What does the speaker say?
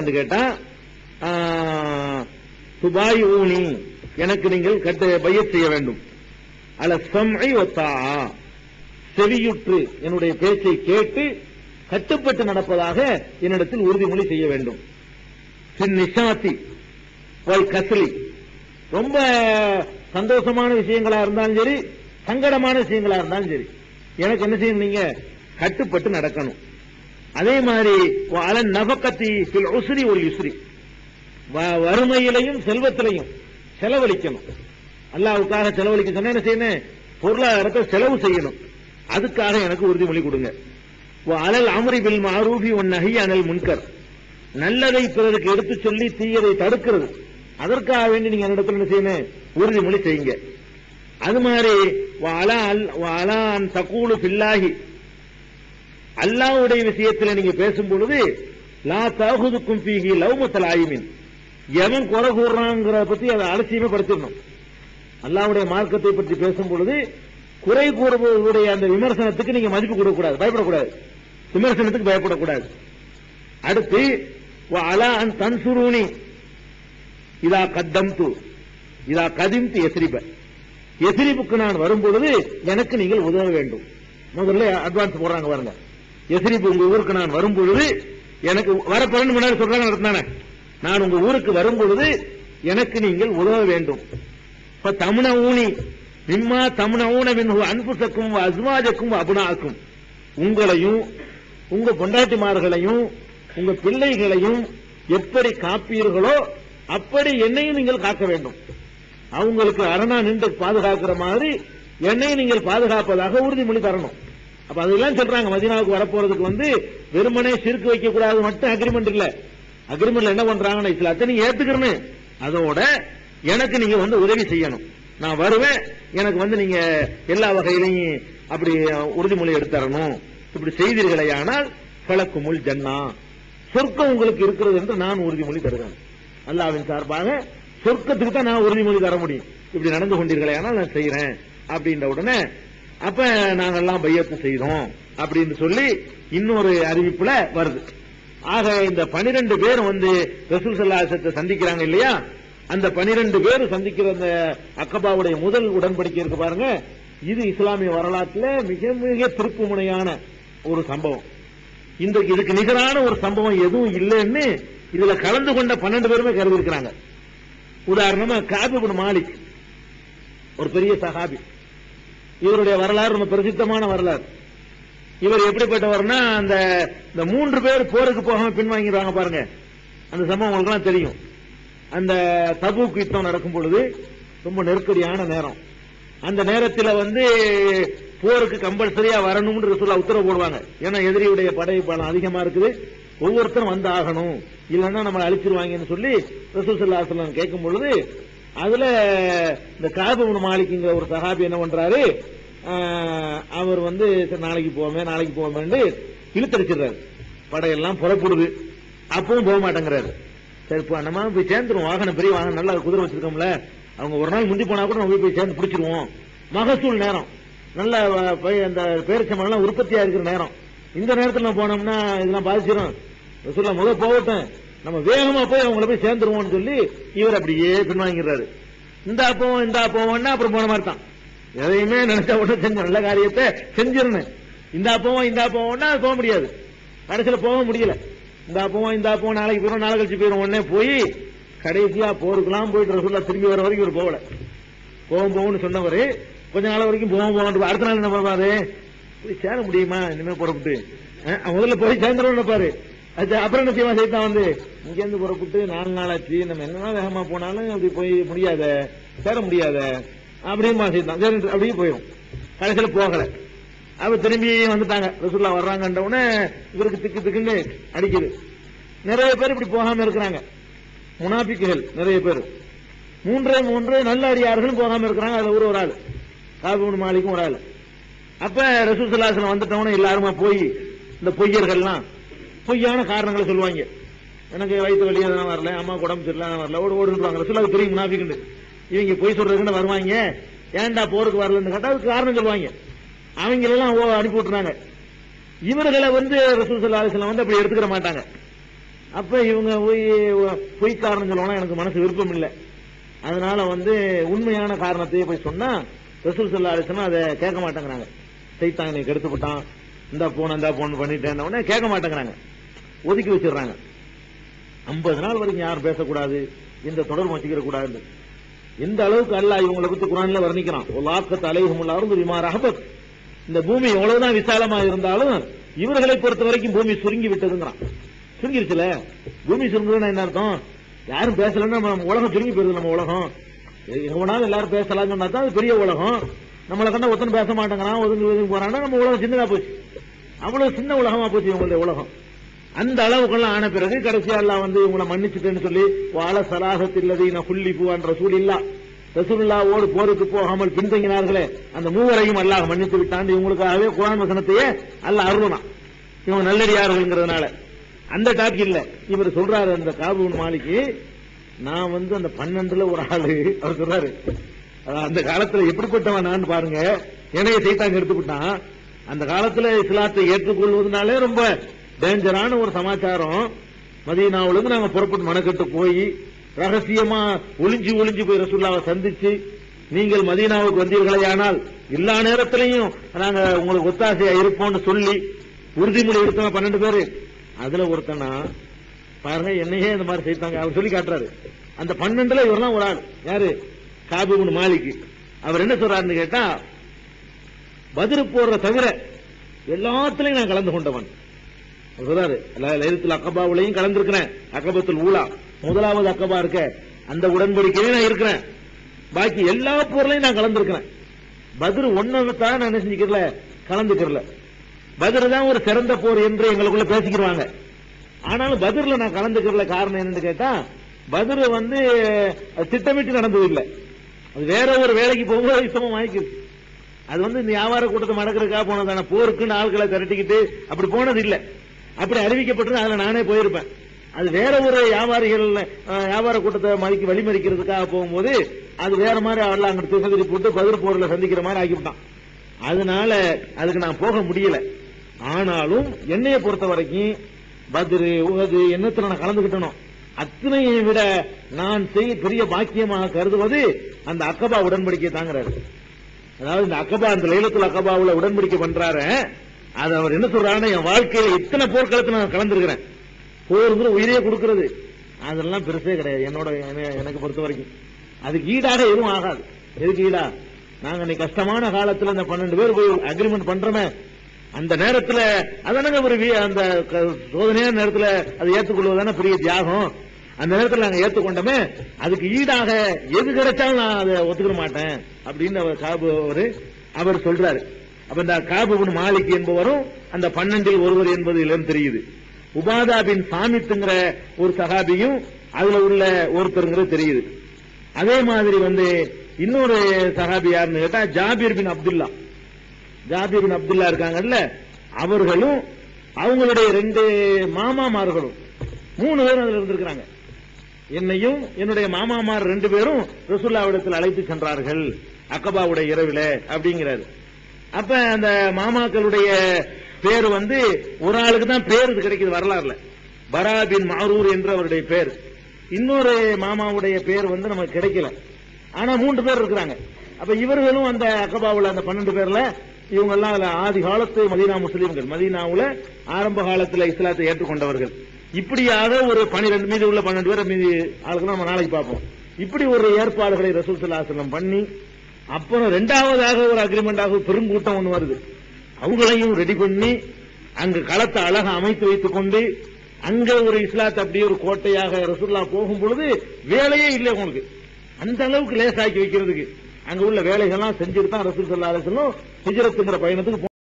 வந்து கேட்டா துபாய் ஊனி எனக்கு நீங்கள் கட்ட பைய செய்ய வேண்டும். அல சம்ஐ ஒத்தா செவியுற்று என்னுடைய பேச்சை கேட்டு கட்டுப்பட்டு நடப்பதாக என்னிடத்தில் உறுதிமொழி செய்ய வேண்டும். நிஷாத்தி வல் கஸ்லி. ரொம்ப சந்தோஷமான விஷயங்களா இருந்தாலும் சரி சங்கடமான விஷயங்களா இருந்தாலும் சரி எனக்கு என்ன செய்யணும் நீங்க? கட்டுப்பட்டு நடக்கணும். அதே மாதிரி அலன் நபக்கத்தி பில் ஒரு யுஸ்ரி வ- வறுமையிலையும் செல்வத்திலையும் செலவழிக்கணும். அல்லாவுக்காக செலவழிக்க சொன்னா என்ன செய்யணும்? பொருளாதாரத்தை செலவு செய்யணும். அதுக்காக எனக்கு உறுதிமொழி கொடுங்க. அலல் அமரி பில் மாரூபி ஒன் நகை அனல் முன்கர் நல்லதை பிறருக்கு எடுத்து சொல்லி தீயதை தடுக்கிறது. அதற்காக வேண்டி நீங்க என்னிடத்துல என்ன செய்யணும்? உறுதிமொழி செய்யுங்க. அது மாதிரி அலான் அலா அல்- தக்கூலு அல்லாஹ்வுடைய விஷயத்தில் நீங்க பேசும் பொழுது லா தாகுதுக்கும் பீகி லவ்மத்தல் ஆயுமின். எவன் குறை கூறுறாங்கிறத பத்தி அதை அலட்சியமே படுத்திடணும் அல்லாஹ்வுடைய மார்க்கத்தை பற்றி பேசும் பொழுது குறை கூறுபவர்களுடைய அந்த விமர்சனத்துக்கு நீங்க மதிப்பு கொடுக்கக்கூடாது பயப்படக்கூடாது. விமர்சனத்துக்கு பயப்படக்கூடாது. அடுத்து அலா அன் தன்சுரூனி இதா கத்தம் கத்தம்து இதா கதிம்து எசிரிப எசிரிப்புக்கு நான் வரும்பொழுது எனக்கு நீங்கள் உதவ வேண்டும். முதல்ல அட்வான்ஸ் போடுறாங்க பாருங்க. எசிரிப்பு உங்க ஊருக்கு நான் வரும்பொழுது எனக்கு வர பன்னெண்டு மணி நேரம் சொல்றாங்க நடத்தினானே. நான் உங்க ஊருக்கு வரும்பொழுது எனக்கு நீங்கள் உதவ வேண்டும். இப்ப தமிழ ஊனி மிம்மா தமிழ ஊன அன்பு அன்புசக்கும் அஸ்மாஜக்கும் அபுனாக்கும். உங்களையும் உங்க பொண்டாட்டிமார்களையும் உங்க பிள்ளைகளையும் எப்படி காப்பீர்களோ அப்படி என்னையும் நீங்கள் காக்க வேண்டும். அவங்களுக்கு அரணா நின்று பாதுகாக்கிற மாதிரி என்னையும் நீங்கள் பாதுகாப்பதாக உறுதிமொழி தரணும். அப்ப அதெல்லாம் சொல்றாங்க. மதினாவுக்கு வரப்போறதுக்கு வந்து வெறுமனே சிறுக்கு வைக்க கூடாது மட்டும் அக்ரிமெண்ட் இல்ல. அக்ரிமெண்ட்ல என்ன பண்றாங்கன்னு இஸ்லாத்தை நீங்க அதோட எனக்கு நீங்க வந்து உதவி செய்யணும். நான் வருவேன். எனக்கு வந்து நீங்க எல்லா வகையிலையும் அப்படி உறுதிமொழி எடுத்தரணும். இப்படி செய்தீர்களே ஆனால் பழக்குமுல் ஜன்னா. சொர்க்கம் உங்களுக்கு இருக்கிறது என்று நான் உறுதிமொழி தருவேன். அல்லாவின் சார்பாக சொர்க்கத்துக்கு தான் நான் உறுதிமொழி தர முடியும். இப்படி நடந்து கொண்டீர்களே ஆனால் நான் செய்யறேன் அப்படின்ற உடனே அப்ப நாங்கெல்லாம் பையத்து செய்தோம் அப்படின்னு சொல்லி இன்னொரு அறிவிப்புல வருது. ஆக இந்த பனிரெண்டு பேர் வந்து ரசூல் சல்லாசத்தை சந்திக்கிறாங்க இல்லையா? அந்த பனிரெண்டு பேர் சந்திக்கிற அந்த அக்கபாவுடைய முதல் உடன்படிக்கை இருக்கு பாருங்க. இது இஸ்லாமிய வரலாற்றுல மிக மிக திருப்புமுனையான ஒரு சம்பவம். இந்த இதுக்கு நிகரான ஒரு சம்பவம் எதுவும் இல்லைன்னு இதுல கலந்து கொண்ட பன்னெண்டு பேருமே கருதி இருக்கிறாங்க. உதாரணமா காபிபுன் மாலிக் ஒரு பெரிய சஹாபி. இவருடைய வரலாறு ரொம்ப பிரசித்தமான வரலாறு. இவர் எப்படிப்பட்டவர்னா அந்த இந்த மூன்று பேர் போருக்கு போகாம பின்வாங்கிடுவாங்க பாருங்க. அந்த சம்பவம் உங்களுக்கு தெரியும். அந்த தபூக் யுத்தம் நடக்கும் பொழுது ரொம்ப நெருக்கடியான நேரம். அந்த நேரத்தில் வந்து போருக்கு கம்பல்சரியா வரணும்னு ரசூலா உத்தரவு போடுவாங்க. ஏன்னா எதிரியுடைய படை பலம் அதிகமா இருக்குது. ஒவ்வொருத்தரும் வந்து ஆகணும் இல்லைன்னா நம்மளை அழிச்சிருவாங்கன்னு சொல்லி ரசூல் சல்லா கேட்கும் பொழுது அதுல இந்த காபுன் மாலிக்குங்கிற ஒரு சஹாபி என்ன பண்றாரு? அவர் வந்து நாளைக்கு போவோமே நாளைக்கு போவோமேன்னு இழுத்தடிச்சிடுறாரு. படையெல்லாம் புறப்படுது. அப்பவும் போக மாட்டேங்கிறாரு. சரி இப்போ நம்ம போய் சேர்ந்துருவோம். வாகனம் பெரிய வாகனம் நல்லா குதிரை வச்சிருக்கோம்ல. அவங்க ஒரு நாள் முந்தி போனா கூட நம்ம போய் சேர்ந்து பிடிச்சிருவோம். மகசூல் நேரம். நல்ல போய் அந்த பேரிச்சம்பழம் உற்பத்தியா இருக்கிற நேரம். இந்த நேரத்தில் நம்ம போனோம்னா இதெல்லாம் பாதிச்சிடும் சொல்ல முதல் போகட்டும். நம்ம வேகமா போய் அவங்கள போய் சேர்ந்துருவோம்னு சொல்லி இவர் அப்படியே பின்வாங்கிறாரு இந்த போவோம் இந்தா போவோம்னா அப்புறம் போன மாதிரி தான். எதையுமே நினைச்ச உடனே செஞ்ச நல்ல காரியத்தை செஞ்சிடணும். இந்தா போவோம் இந்தா போவோம்னா அது போக முடியாது. கடைசியில் போக முடியல. இந்தா போவோம் இந்தா போவோம் நாளைக்கு போயிடும் நாளை கழிச்சு போயிடும் உடனே போய் கடைசியா போருக்கெல்லாம் போயிட்டு ரசூல்லா திரும்பி வர வரைக்கும் இவர் போகல. போவோம் போகும்னு சொன்னவர் கொஞ்ச நாள் வரைக்கும் போவோம் போவோம் அடுத்த நாள் என்ன பண்ணுவாரு? போய் சேர முடியுமா? இனிமே புறப்பட்டு முதல்ல போய் சேர்ந்துடும் பாரு அப்புறம் என்ன செய்வான் சைத்தான் வந்து இங்கேருந்து புறப்பட்டு நாலு நாளாச்சு நம்ம என்னதான் வேகமா போனாலும் அப்படி போய் முடியாத சேர முடியாத அப்படியுமா செய்தான் சரி அப்படியே போயிடும். கடைசியில் போகல. அவ திரும்பி வந்துட்டாங்க. ரசூல்லா வர்றாங்கன்ற உடனே இவருக்கு திக்கு திக்குன்னு அடிக்குது. நிறைய பேர் இப்படி போகாம இருக்கிறாங்க. முனாபிக்குகள் நிறைய பேர். மூன்றே மூன்று நல்ல அடியார்களும் போகாம இருக்கிறாங்க. அதுல ஒரு ஒரு ஆள். காபூன் மாலிக்கும் ஒரு ஆள். அப்ப ரசூசல்லாசனம் வந்துட்டவன எல்லாருமா போய் இந்த பொய்யர்கள்லாம் பொய்யான காரணங்களை சொல்லுவாங்க. எனக்கு வயிற்று வலி அதெல்லாம் வரல அம்மா உடம்பு சரியில்லை வரல. ஓடு ஓடுன்றாங்க சில பெரிய முனாபிக்குண்டு இவங்க பொய் சொல்றதுக்குன்னு வருவாங்க. ஏன்டா போருக்கு வரலன்னு கேட்டா அதுக்கு காரணம் சொல்லுவாங்க. அவங்க எல்லாம் ஓ அனுப்பி விட்டுறாங்க. இவர்களை வந்து ரசூல் சல்லா அலிஸ்லாம் வந்து அப்படி எடுத்துக்கிற மாட்டாங்க. அப்ப இவங்க போய் பொய் காரணம் சொல்லணும் எனக்கு மனசு விருப்பம் இல்லை. அதனால வந்து உண்மையான காரணத்தையே போய் சொன்னா ரசூல் சல்லா அலிஸ்லாம் அதை கேட்க மாட்டேங்கிறாங்க. சைத்தான் நீ கெடுத்து விட்டான். இந்த போன இந்த போன் பண்ணிட்டேன் உடனே கேட்க மாட்டேங்கிறாங்க. ஒதுக்கி வச்சிடறாங்க. ஐம்பது நாள் வரைக்கும் யாரும் பேசக்கூடாது இந்த தொடர்பு வச்சுக்கிற கூடாது. எந்த அளவுக்கு அல்ல இவங்களை பத்தி குரான்ல வர்ணிக்கிறான்? ஒரு அலைஹுமுல் அருந்து விமார் அஹபத் இந்த பூமி எவ்வளவுதான் விசாலமா இருந்தாலும் இவர்களை பொறுத்த வரைக்கும் பூமி சுருங்கி விட்டதுங்கிறான். சுருங்கிருச்சுல? பூமி சுருங்குதுன்னா என்ன அர்த்தம்? யாரும் பேசலன்னா நம்ம உலகம் சுருங்கி போயிருது நம்ம உலகம். எவனாலும் எல்லாரும் பேசலாம்னு சொன்னா தான் அது பெரிய உலகம். நம்மளை கண்டா ஒருத்தன் பேச மாட்டேங்கிறான் ஒதுங்கி ஒதுங்கி போறான்னா நம்ம உலகம் சின்னதா போச்சு. அவ்வளவு சின்ன உலகமா போச்சு இவங்களுடைய உலகம். அந்த அளவுக்கெல்லாம் ஆன பிறகு கடைசியா எல்லாம் வந்து இவங்களை மன்னிச்சுட்டேன்னு சொல்லி வாழ சலாகத்தில்லது நான் புள்ளி பூவான் ரசூல் இல்லா ரசூலுல்லாவோடு போருக்கு போகாமல் பின்தங்கினார்களே அந்த மூவரையும் அல்லாஹ் மன்னித்து விட்டான். இவங்களுக்காகவே குரான் வசனத்தையே அல்ல அருணா இவங்க நல்லடியார்கள்ங்கிறதுனால. அந்த டாபிக் இல்ல. இவர் சொல்றாரு அந்த காபூன் மாலிக்கு நான் வந்து அந்த பன்னெண்டுல ஒரு ஆளு. அவர் சொல்றாரு அந்த காலத்துல எப்படிப்பட்டவன் நான் பாருங்க. என்னைய செய்தாங்க எடுத்துக்கிட்டான் அந்த காலத்துல இஸ்லாத்தை ஏற்றுக்கொள்வதனாலே ரொம்ப டேஞ்சரான ஒரு சமாச்சாரம். மதீனாவிலிருந்து நாங்க புறப்பட்டு மனக்கட்டு போய் ரகசியமா ஒளிஞ்சு ஒளிஞ்சு போய் ரசூல்லாவை சந்திச்சு நீங்கள் மதீனாவுக்கு வந்தீர்களே ஆனால் எல்லா நேரத்திலையும் நாங்க உங்களுக்கு ஒத்தாசையா இருப்போம்னு சொல்லி உறுதிமொழி எடுத்தவங்க பன்னெண்டு பேரு. அதுல ஒருத்தனா பாருங்க என்னையே இந்த மாதிரி செய்தாங்க. அவர் சொல்லி காட்டுறாரு. அந்த பன்னெண்டுல இவரெல்லாம் ஒரு ஆள். யாரு? காபிபுன் மாலிக்கு. அவர் என்ன சொல்றாருன்னு கேட்டா பதிரு போடுற தவிர எல்லாத்திலையும் நான் கலந்து கொண்டவன். சொல்றாரு லைலத்தில் அக்கபாவிலையும் கலந்திருக்கிறேன். அக்கபத்தில் ஊலா. முதலாவது அக்கபா இருக்க அந்த உடன்படிக்கையில நான் இருக்கிறேன். பாக்கி எல்லா போர்லையும் நான் கலந்திருக்கிறேன். பதிரு ஒன்னு தான் நான் என்ன செஞ்சுக்கிறல கலந்துக்கிறல. பதிர் தான் ஒரு சிறந்த போர் என்று எங்களுக்குள்ள பேசிக்கிறாங்க ஆனாலும் பதிர்ல நான் கலந்துக்கிறல காரணம் என்னன்னு கேட்டா பதிர் வந்து அது திட்டமிட்டு நடந்தது இல்லை அது வேற ஒரு வேலைக்கு போகும்போது இஷ்டமா வாங்கிக்கிறது. அது வந்து இந்த வியாபார கூட்டத்தை மடக்கிறதுக்காக போனதான போருக்குன்னு ஆட்களை திரட்டிக்கிட்டு அப்படி போனது இல்லை அப்படி அறிவிக்கப்பட்டது அதுல நானே போயிருப்பேன். அது வேற ஒரு வியாபாரிகள் வியாபார கூட்டத்தை மதிக்கு வழிமறிக்கிறதுக்காக போகும்போது அது வேற மாதிரி அவெல்லாம் அங்கிட்டு திசை போட்டு பதில் போரில் சந்திக்கிற மாதிரி ஆக்கிவிட்டான். அதனால அதுக்கு நான் போக முடியல. ஆனாலும் என்னைய பொறுத்த வரைக்கும் பத்ரு உகது என்னத்துல நான் கலந்துகிட்டனும் அத்தனையை விட நான் செய்ய பெரிய பாக்கியமாக கருதுவது அந்த அக்கபா உடன்படிக்கை தாங்கிறாரு. அதாவது இந்த அக்கபா அந்த லைலத்தில் அக்கபாவுல உடன்படிக்கை பண்றாரு அது அவர் என்ன சொல்றாருன்னா என் வாழ்க்கையில இத்தனை போர்க்களத்தை நான் கலந்துருக்கிறேன். போருங்கிற உயிரையே கொடுக்கறது. அதெல்லாம் பெருசே கிடையாது. என்னோட எனக்கு பொறுத்த வரைக்கும். அதுக்கு ஈடாக எதுவும் ஆகாது. எதுக்கு ஈடா? நாங்க இன்னைக்கு கஷ்டமான காலத்துல அந்த பன்னெண்டு பேர் போய் அக்ரிமெண்ட் பண்றோமே அந்த நேரத்துல அதானங்க ஒரு அந்த க- சோதனையான நேரத்துல அதை ஏத்துக்கொள்வதான பெரிய தியாகம். அந்த நேரத்தில் நாங்க ஏத்துக்கொண்டோமே அதுக்கு ஈடாக எது கிடைச்சாலும் நான் அதை ஒத்துக்க மாட்டேன் அப்படின்னு அவர் சாபு அவர் அவர் சொல்றாரு. அப்ப இந்த காபுபின் மாலிக் என்பவரும் அந்த பன்னெண்டில் ஒருவர் என்பது இதிலிருந்து தெரியுது. உபாதா பின் சாமித்துங்கிற ஒரு சகாபியும் அதுல உள்ள ஒருத்தருங்கிறது தெரியுது. அதே மாதிரி வந்து இன்னொரு சகாபி யாருன்னு கேட்டா ஜாபீர் பின் அப்துல்லா. ஜாபீர் பின் அப்துல்லா இருக்காங்கல்ல அவர்களும் அவங்களுடைய ரெண்டு மாமாமார்களும் மூணு பேரும் அதுல இருந்திருக்கிறாங்க. என்னையும் என்னுடைய மாமாமார் ரெண்டு பேரும் ரசூல்லாவிடத்தில் அழைத்து சென்றார்கள். அக்கபாவுடைய இரவில அப்படிங்கிறாரு. அப்ப அந்த மாமாக்களுடைய பேர் வந்து ஒரு ஆளுக்கு தான் பேர் இது கிடைக்குது வரலாறுல. பரா பின் மாரூர் என்று அவருடைய பேர். இன்னொரு மாமாவுடைய பேர் வந்து நமக்கு கிடைக்கல. ஆனா மூன்று பேர் இருக்கிறாங்க. அப்ப இவர்களும் அந்த அக்கபாவில் அந்த பன்னெண்டு பேர்ல இவங்க எல்லாம் அதுல ஆதி காலத்து மதீனா முஸ்லீம்கள். மதீனாவுல ஆரம்ப காலத்துல இஸ்லாத்தை ஏற்றுக்கொண்டவர்கள். இப்படியாக ஒரு பனிரெண்டு மீது உள்ள பன்னெண்டு பேர் மீதி ஆளுக்கு நம்ம நாளைக்கு பார்ப்போம். இப்படி ஒரு ஏற்பாடுகளை ரசூல் ஸல்லல்லாஹு பண்ணி அப்புறம் ரெண்டாவதாக ஒரு அக்ரிமெண்டாக பெருங்கூட்டம் ஒன்று வருது. அவங்களையும் ரெடி பண்ணி அங்கு களத்தை அழக அமைத்து வைத்துக் கொண்டு அங்க ஒரு இஸ்லாத்தை அப்படியே ஒரு கோட்டையாக ரசூல்லா போகும் பொழுது வேலையே இல்லை உங்களுக்கு அந்த அளவுக்கு லேசாக்கி வைக்கிறதுக்கு. அங்க உள்ள வேலைகள்லாம் செஞ்சுட்டு தான் ரசூல் ஸல்லல்லாஹு அலைஹி வஸல்லம் பயணத்துக்கு